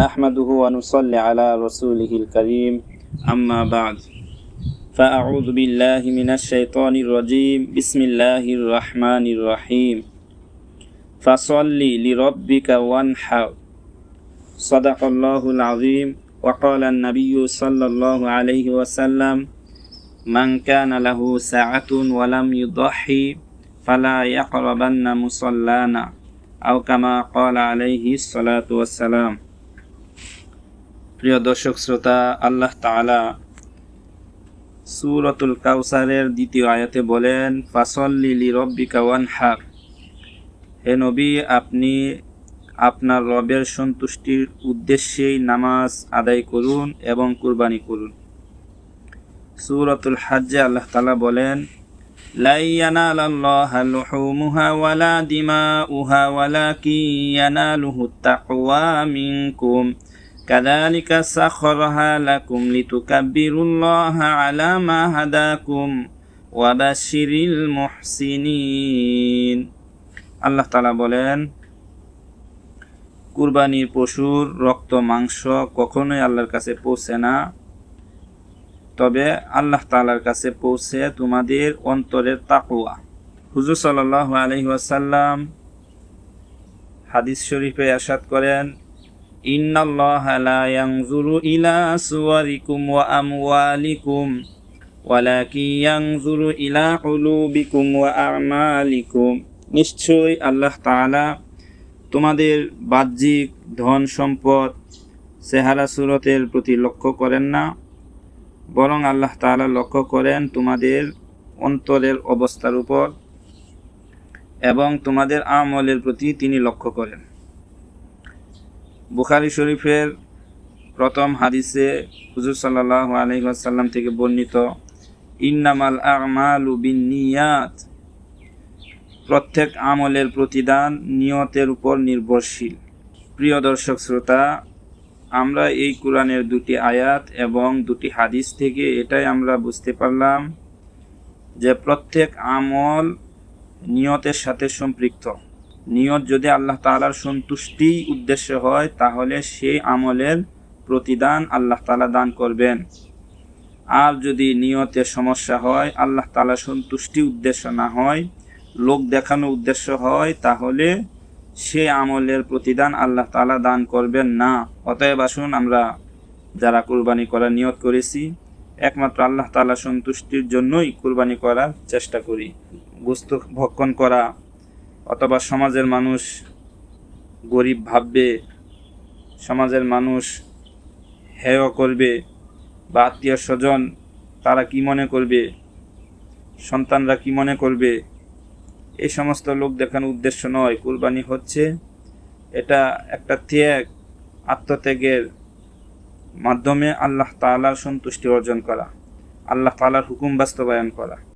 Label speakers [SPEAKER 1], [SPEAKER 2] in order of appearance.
[SPEAKER 1] نحمده ونصلي على رسوله الكريم. أما بعد فأعوذ بالله من الشيطان الرجيم. بسم الله الرحمن الرحيم. فصل لربك وانحر. صدق الله العظيم. وقال النبي صلى الله عليه وسلم من كان له ساعة ولم يضحي فلا يقربن مصلانا. أو كما قال عليه الصلاة والسلام. প্রিয় দর্শক শ্রোতা আল্লাহ তাআলা সূরাতুল কাউসারের দ্বিতীয় আয়াতে বলেন ফাসল্লি লি রব্বিকা ওয়ানহার হে নবী আপনি আপনার রবের সন্তুষ্টির উদ্দেশ্যেই নামাজ আদায় করুন এবং কুরবানি করুন সূরাতুল হাজ্জে আল্লাহ তাআলা বলেন لا ينال الله لحومها ولا دماؤها ولكن يناله التقوى منكم كذلك سخرها لكم لتكبروا الله على ما هداكم وبشر المحسنين আল্লাহ তালা বলেন কুরবানির পশুর রক্ত মাংস কখনোই আল্লাহর কাছে পৌঁছে না তবে আল্লাহ তালার কাছে পৌঁছে তোমাদের অন্তরের তাকুয়া হুজুর সাল্লাহ আলহি ওয়াসাল্লাম হাদিস শরীফে আসাদ করেন লা ইয়ানজুরু ইলা সুওয়ারিকুম ওয়া আমওয়ালিকুম, ওয়ালাকিন ইয়ানজুরু ইলা কুলুবিকুম ওয়া আমালিকুম। নিশ্চয়ই আল্লাহ তাআলা তোমাদের বাহ্যিক ধন সম্পদ চেহারা সুরতের প্রতি লক্ষ্য করেন না, বরং আল্লাহ তাআলা লক্ষ্য করেন তোমাদের অন্তরের অবস্থার উপর এবং তোমাদের আমলের প্রতি তিনি লক্ষ্য করেন। বুখারি শরীফের প্রথম হাদিসে হুজুর সাল্লাহ আলহিহাসাল্লাম থেকে বর্ণিত, ইন্নামাল আমালু বিনিয়াত প্রত্যেক আমলের প্রতিদান নিয়তের উপর নির্ভরশীল। প্রিয় দর্শক শ্রোতা, আমরা এই কোরআনের দুটি আয়াত এবং দুটি হাদিস থেকে এটাই আমরা বুঝতে পারলাম যে প্রত্যেক আমল নিয়তের সাথে সম্পৃক্ত। নিয়ত যদি আল্লাহ তালার সন্তুষ্টি উদ্দেশ্য হয়, তাহলে সেই আমলের প্রতিদান আল্লাহ তালা দান করবেন। আর যদি নিয়তের সমস্যা হয়, আল্লাহ তালা সন্তুষ্টি উদ্দেশ্য না হয়, লোক দেখানো উদ্দেশ্য হয়, তাহলে সে আমলের প্রতিদান আল্লাহ তালা দান করবেন না। অতএব আসুন আমরা যারা কুরবানি করার নিয়ত করেছি, একমাত্র আল্লাহ তালা সন্তুষ্টির জন্যই কুরবানি করার চেষ্টা করি। গোস্ত ভক্ষণ করা অথবা সমাজের মানুষ গরিব ভাববে, সমাজের মানুষ হেয় করবে বা আত্মীয় স্বজন তারা কি মনে করবে, সন্তানরা কি মনে করবে এই সমস্ত লোক দেখানোর উদ্দেশ্য নয়। কুরবানি হচ্ছে এটা একটা ত্যাগ, আত্মত্যাগের মাধ্যমে আল্লাহ তালার সন্তুষ্টি অর্জন করা, আল্লাহ তালার হুকুম বাস্তবায়ন করা।